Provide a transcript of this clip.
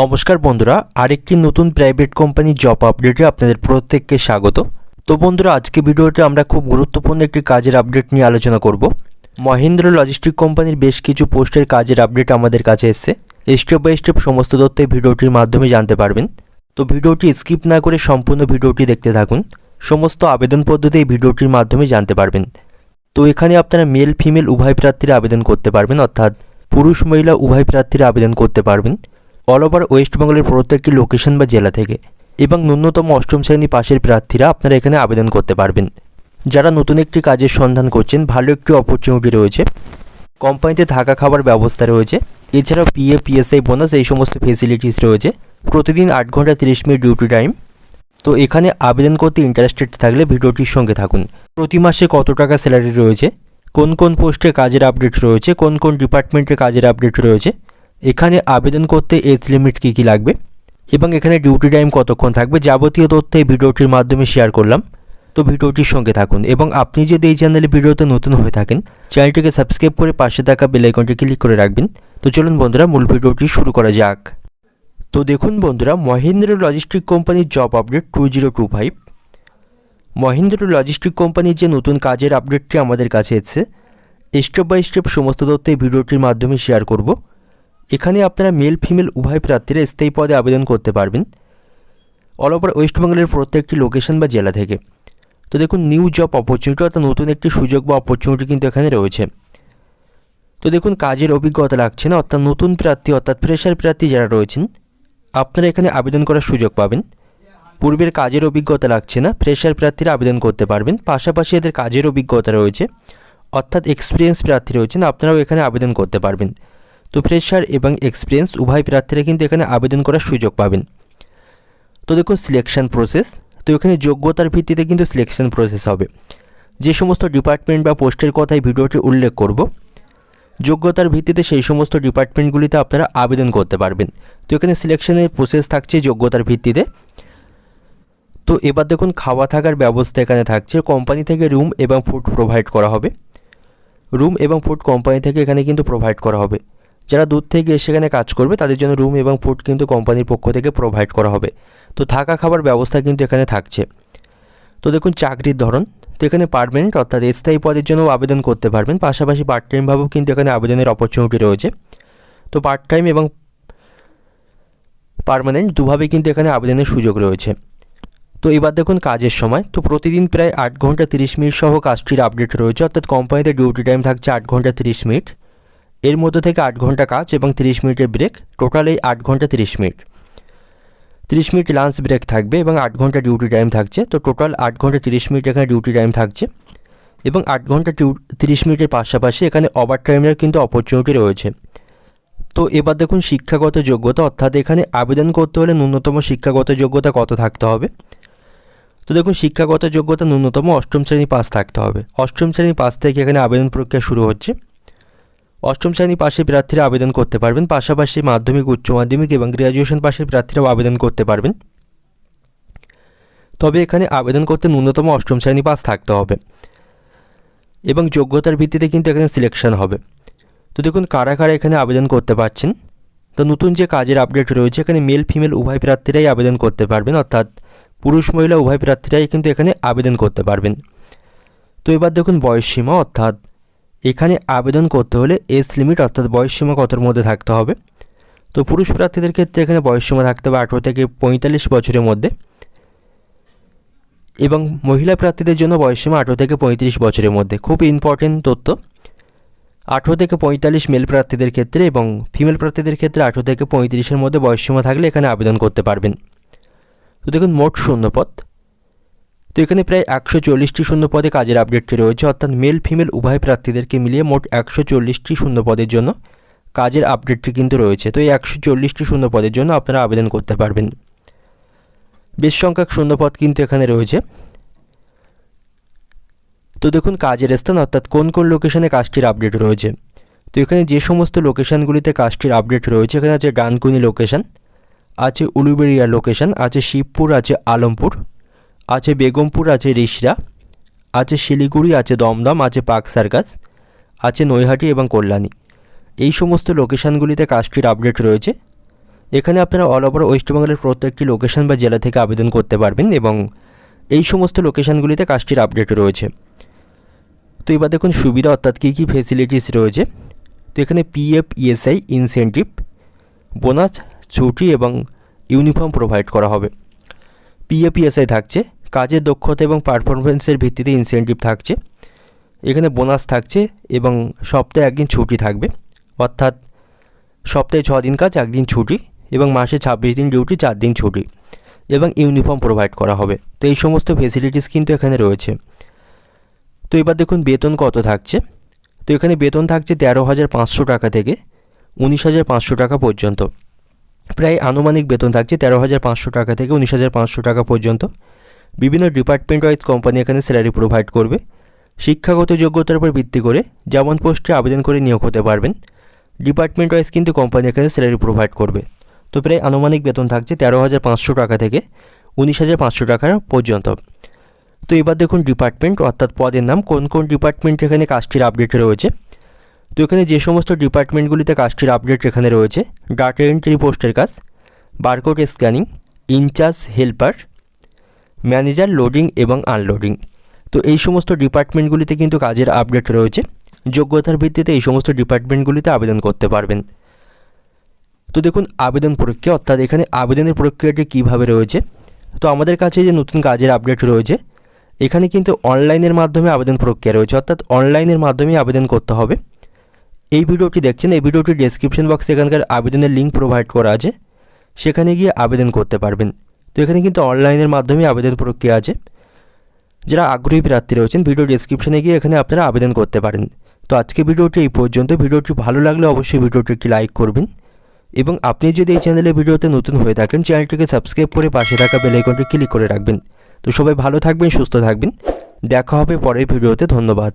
নমস্কার বন্ধুরা, আরেকটি নতুন প্রাইভেট কোম্পানির জব আপডেটে আপনাদের প্রত্যেককে স্বাগত। তো বন্ধুরা, আজকে ভিডিওতে আমরা খুব গুরুত্বপূর্ণ একটি কাজের আপডেট নিয়ে আলোচনা করব। মহেন্দ্র লজিস্টিক কোম্পানির বেশ কিছু পোস্টের কাজের আপডেট আমাদের কাছে এসছে। স্টেপ বাই স্টেপ সমস্ত তথ্য ভিডিওটির মাধ্যমে জানতে পারবেন। তো ভিডিওটি স্কিপ না করে সম্পূর্ণ ভিডিওটি দেখতে থাকুন। সমস্ত আবেদন পদ্ধতি এই ভিডিওটির মাধ্যমে জানতে পারবেন। তো এখানে আপনারা মেল ফিমেল উভয় প্রার্থীরা আবেদন করতে পারবেন, অর্থাৎ পুরুষ, মহিলা উভয় প্রার্থীরা আবেদন করতে পারবেন। অল ওভার ওয়েস্ট বেঙ্গলের প্রত্যেকটি লোকেশন বা জেলা থেকে এবং ন্যূনতম অষ্টম শ্রেণি পাশের প্রার্থীরা আপনারা এখানে আবেদন করতে পারবেন। যারা নতুন একটি কাজের সন্ধান করছেন, ভালো একটি অপরচুনিটি রয়েছে। কোম্পানিতে থাকা খাবার ব্যবস্থা রয়েছে। এছাড়াও পিএ পিএসআই বোনাস এই সমস্ত ফেসিলিটিস রয়েছে। প্রতিদিন আট ঘণ্টা তিরিশ মিনিট ডিউটি টাইম তো এখানে আবেদন করতে ইন্টারেস্টেড থাকলে ভিডিওটির সঙ্গে থাকুন। প্রতি মাসে কত টাকা স্যালারি রয়েছে? কোন কোন পোস্টে কাজের আপডেট রয়েছে? কোন কোন ডিপার্টমেন্টে কাজের আপডেট রয়েছে? এখানে আবেদন করতে এজ লিমিট কী কী লাগবে? এবং এখানে ডিউটি টাইম কতক্ষণ থাকবে? যাবতীয় তথ্য এই ভিডিওটির মাধ্যমে শেয়ার করলাম। তো ভিডিওটির সঙ্গে থাকুন এবং আপনি যদি এই চ্যানেলে ভিডিওতে নতুন হয়ে থাকেন চ্যানেলটিকে সাবস্ক্রাইব করে পাশে থাকা বেল আইকনটি ক্লিক করে রাখবেন। তো চলুন বন্ধুরা, মূল ভিডিওটি শুরু করা যাক। তো দেখুন বন্ধুরা, মহেন্দ্র লজিস্টিক কোম্পানির job update two zero two five Mahindra logistic কোম্পানির যে নতুন কাজের আপডেটটি আমাদের কাছে এসেছে স্টেপ বাই স্টেপ সমস্ত তথ্য এই ভিডিওটির মাধ্যমে শেয়ার করব। এখানে আপনারা মেল ফিমেল উভয় প্রার্থীরা স্থায়ী পদে আবেদন করতে পারবেন। অল ওভার ওয়েস্টবেঙ্গলের প্রত্যেকটি লোকেশন বা জেলা থেকে। তো দেখুন নিউ জব অপরচুনিটি অর্থাৎ নতুন একটি সুযোগ বা অপরচুনিটি কিন্তু এখানে রয়েছে। তো দেখুন, কাজের অভিজ্ঞতা লাগছে না, অর্থাৎ নতুন প্রার্থী, অর্থাৎ ফ্রেশার প্রার্থী যারা রয়েছেন, আপনারা এখানে আবেদন করার সুযোগ পাবেন। পূর্বের কাজের অভিজ্ঞতা লাগছে না ফ্রেশার প্রার্থীরা আবেদন করতে পারবেন। পাশাপাশি এদের কাজের অভিজ্ঞতা রয়েছে, অর্থাৎ এক্সপিরিয়েন্স প্রার্থী রয়েছেন, আপনারাও এখানে আবেদন করতে পারবেন। তো ফ্রেশার এবং এক্সপিরিয়েন্স উভয় প্রার্থীরা কিন্তু এখানে আবেদন করার সুযোগ পাবেন। তো দেখুন সিলেকশন প্রসেস তো এখানে যোগ্যতার ভিত্তিতে কিন্তু সিলেকশন প্রসেস হবে। যে সমস্ত ডিপার্টমেন্ট বা পোস্টের কথাই ভিডিওটি উল্লেখ করব, যোগ্যতার ভিত্তিতে সেই সমস্ত ডিপার্টমেন্টগুলিতে আপনারা আবেদন করতে পারবেন। তো এখানে সিলেকশনের প্রসেস থাকছে যোগ্যতার ভিত্তিতে। তো এবার দেখুন, খাওয়া থাকার ব্যবস্থা এখানে থাকছে। কোম্পানি থেকে রুম এবং ফুড প্রোভাইড করা হবে। রুম এবং ফুড কোম্পানি থেকে এখানে কিন্তু প্রোভাইড করা হবে। যারা দূর থেকে এসে এখানে কাজ করবে, তাদের জন্য রুম এবং ফুড কিন্তু কোম্পানির পক্ষ থেকে প্রোভাইড করা হবে। তো থাকা খাবার ব্যবস্থা কিন্তু এখানে থাকছে। তো দেখুন, চাকরির ধরন। তো এখানে পারমানেন্ট অর্থাৎ স্থায়ী পদের জন্য আবেদন করতে পারবেন। পাশাপাশি পার্ট টাইমভাবেও কিন্তু এখানে আবেদনের অপরচুনিটি রয়েছে। তো পার্ট টাইম এবং পারমানেন্ট দুভাবেই কিন্তু এখানে আবেদনের সুযোগ রয়েছে। তো এবার দেখুন, কাজের সময়। তো প্রতিদিন প্রায় আট ঘণ্টা তিরিশ মিনিট সহ কাজটির আপডেট রয়েছে। অর্থাৎ কোম্পানিতে ডিউটি টাইম থাকছে আট ঘণ্টা তিরিশ মিনিট। এর মধ্যে থেকে আট ঘণ্টা কাজ এবং তিরিশ মিনিটের ব্রেক টোটাল এই আট ঘণ্টা তিরিশ মিনিট। তিরিশ মিনিট লাঞ্চ ব্রেক থাকবে এবং আট ঘণ্টা ডিউটি টাইম থাকছে। তো টোটাল আট ঘণ্টা তিরিশ মিনিট এখানে ডিউটি টাইম থাকছে এবং আট ঘণ্টা তিরিশ মিনিটের পাশাপাশি এখানে ওভার টাইমের কিন্তু অপরচুনিটি রয়েছে। তো এবার দেখুন শিক্ষাগত যোগ্যতা, অর্থাৎ এখানে আবেদন করতে হলে ন্যূনতম শিক্ষাগত যোগ্যতা কত থাকতে হবে? তো দেখুন শিক্ষাগত যোগ্যতা ন্যূনতম অষ্টম শ্রেণি পাস থাকতে হবে। অষ্টম শ্রেণি পাস থেকে এখানে আবেদন প্রক্রিয়া শুরু হচ্ছে। অষ্টম শ্রেণি পাশে প্রার্থীরা আবেদন করতে পারবেন, পাশাপাশি মাধ্যমিক, উচ্চ মাধ্যমিক এবং গ্র্যাজুয়েশন পাশের প্রার্থীরাও আবেদন করতে পারবেন। তবে এখানে আবেদন করতে ন্যূনতম অষ্টম শ্রেণি পাস থাকতে হবে এবং যোগ্যতার ভিত্তিতে কিন্তু এখানে সিলেকশন হবে। তো দেখুন, কারা কারা এখানে আবেদন করতে পারছেন? তো নতুন যে কাজের আপডেট রয়েছে, এখানে মেল ফিমেল উভয় প্রার্থীরাই আবেদন করতে পারবেন, অর্থাৎ পুরুষ, মহিলা উভয় প্রার্থীরাই কিন্তু এখানে আবেদন করতে পারবেন। তো এবার দেখুন, বয়সসীমা, অর্থাৎ এখানে আবেদন করতে হলে এজ লিমিট অর্থাৎ বয়সসীমা কতর মধ্যে থাকতে হবে? তো পুরুষ প্রার্থীদের ক্ষেত্রে এখানে বয়সসীমা থাকতে হবে আঠেরো থেকে পঁয়তাল্লিশ বছরের মধ্যে। এবং মহিলা প্রার্থীদের জন্য বয়সসীমা আঠেরো থেকে পঁয়ত্রিশ বছরের মধ্যে। খুব ইম্পর্টেন্ট তথ্য। আঠেরো থেকে পঁয়তাল্লিশ মেল প্রার্থীদের ক্ষেত্রে এবং ফিমেল প্রার্থীদের ক্ষেত্রে আঠেরো থেকে পঁয়ত্রিশের মধ্যে বয়সসীমা থাকলে এখানে আবেদন করতে পারবেন। তো দেখুন, মোট শূন্যপদ তো এখানে প্রায় একশো চল্লিশটি শূন্য পদে কাজের আপডেটটি রয়েছে, অর্থাৎ মেল ফিমেল উভয় প্রার্থীদেরকে মিলিয়ে মোট একশো চল্লিশটি শূন্য পদের জন্য কাজের আপডেটটি কিন্তু রয়েছে। তো এই একশো চল্লিশটি শূন্য পদের জন্য আপনারা আবেদন করতে পারবেন। বেশ সংখ্যক শূন্যপদ কিন্তু এখানে রয়েছে। তো দেখুন কাজের স্থান, অর্থাৎ কোন কোন লোকেশনে কাজটির আপডেট রয়েছে। তো এখানে যে সমস্ত লোকেশানগুলিতে কাজটির আপডেট রয়েছে, এখানে আছে ডানকুনি লোকেশান আছে উলুবেড়িয়া লোকেশান আছে শিবপুর, আছে আলমপুর। আছে বেগমপুর, আছে রিসরা, আছে শিলিগুড়ি, আছে দমদম, আছে পার্ক সার্কাস, আছে নৈহাটি এবং কল্যাণী। এই সমস্ত লোকেশানগুলিতে কাজটির আপডেট রয়েছে। এখানে আপনারা অল ওভার ওয়েস্টবেঙ্গলের প্রত্যেকটি লোকেশন বা জেলা থেকে আবেদন করতে পারবেন এবং এই সমস্ত লোকেশানগুলিতে কাজটির আপডেট রয়েছে। তো এবার দেখুন সুবিধা অর্থাৎ কী কী ফেসিলিটিস রয়েছে। তো এখানে পিএফ ইএসআই ইনসেন্টিভ বোনাস ছুটি এবং ইউনিফর্ম প্রোভাইড করা হবে। পিএফ ইএসআই থাকছে, কাজের দক্ষতা এবং পারফরমেন্সের ভিত্তিতে ইনসেন্টিভ থাকছে। এখানে বোনাস থাকছে এবং সপ্তাহে একদিন ছুটি থাকবে। অর্থাৎ সপ্তাহে ছ দিন কাজ, একদিন ছুটি এবং মাসে ছাব্বিশ দিন ডিউটি চার দিন ছুটি এবং ইউনিফর্ম প্রোভাইড করা হবে। তো এই সমস্ত ফেসিলিটিস কিন্তু এখানে রয়েছে। তো এবার দেখুন বেতন কত থাকছে। তো এখানে বেতন থাকছে তেরো হাজার পাঁচশো টাকা থেকে উনিশ হাজার পাঁচশো টাকা পর্যন্ত। প্রায় আনুমানিক বেতন থাকছে তেরো হাজার পাঁচশো টাকা থেকে উনিশ হাজার পাঁচশো টাকা পর্যন্ত। বিভিন্ন ডিপার্টমেন্ট ওয়াইজ কোম্পানি এখানে স্যালারি প্রোভাইড করবে। শিক্ষাগত যোগ্যতার উপর ভিত্তি করে যেমন পোস্টে আবেদন করে নিয়োগ হতে পারবেন ডিপার্টমেন্ট ওয়াইজ কিন্তু কোম্পানি এখানে স্যালারি প্রোভাইড করবে। তো প্রায় আনুমানিক বেতন থাকছে তেরো হাজার পাঁচশো টাকা থেকে উনিশ হাজার পাঁচশো টাকা পর্যন্ত। তো এবার দেখুন ডিপার্টমেন্ট অর্থাৎ পদের নাম, কোন কোন ডিপার্টমেন্ট এখানে কাজটির আপডেট রয়েছে। তো এখানে যে সমস্ত ডিপার্টমেন্টগুলিতে কাজটির আপডেট এখানে রয়েছে ডাটা এন্ট্রি পোস্টের কাজ barcode scanning incharge helper manager loading এবং আনলোডিং তো এই সমস্ত ডিপার্টমেন্টগুলিতে কিন্তু কাজের আপডেট রয়েছে, যোগ্যতার ভিত্তিতে এই সমস্ত ডিপার্টমেন্টগুলিতে আবেদন করতে পারবেন। তো দেখুন, আবেদন প্রক্রিয়া, অর্থাৎ এখানে আবেদনের প্রক্রিয়াটি কীভাবে রয়েছে। তো আমাদের কাছে যে নতুন কাজের আপডেট রয়েছে, এখানে কিন্তু অনলাইনের মাধ্যমে আবেদন প্রক্রিয়া রয়েছে, অর্থাৎ অনলাইনের মাধ্যমে আবেদন করতে হবে। এই ভিডিওটি দেখছেন, এই ভিডিওটির ডেসক্রিপশন বক্সে এখানকার আবেদনের লিঙ্ক প্রোভাইড করা আছে। সেখানে গিয়ে আবেদন করতে পারবেন। তো এখানে কিন্তু অনলাইনের মাধ্যমে আবেদন প্রক্রিয়া আছে। যারা আগ্রহী প্রার্থী রয়েছেন ভিডিও ডেসক্রিপশনে গিয়ে এখানে আপনারা আবেদন করতে পারেন। তো আজকে ভিডিওটি এই পর্যন্ত। ভিডিওটি ভালো লাগলে অবশ্যই ভিডিওটি একটি লাইক করবেন। এবং আপনি যদি এই চ্যানেলে ভিডিওতে নতুন হয়ে থাকেন চ্যানেলটিকে সাবস্ক্রাইব করে পাশে থাকা বেল আইকনটি ক্লিক করে রাখবেন। তো সবাই ভালো থাকবেন, সুস্থ থাকবেন। দেখা হবে পরের ভিডিওতে। ধন্যবাদ।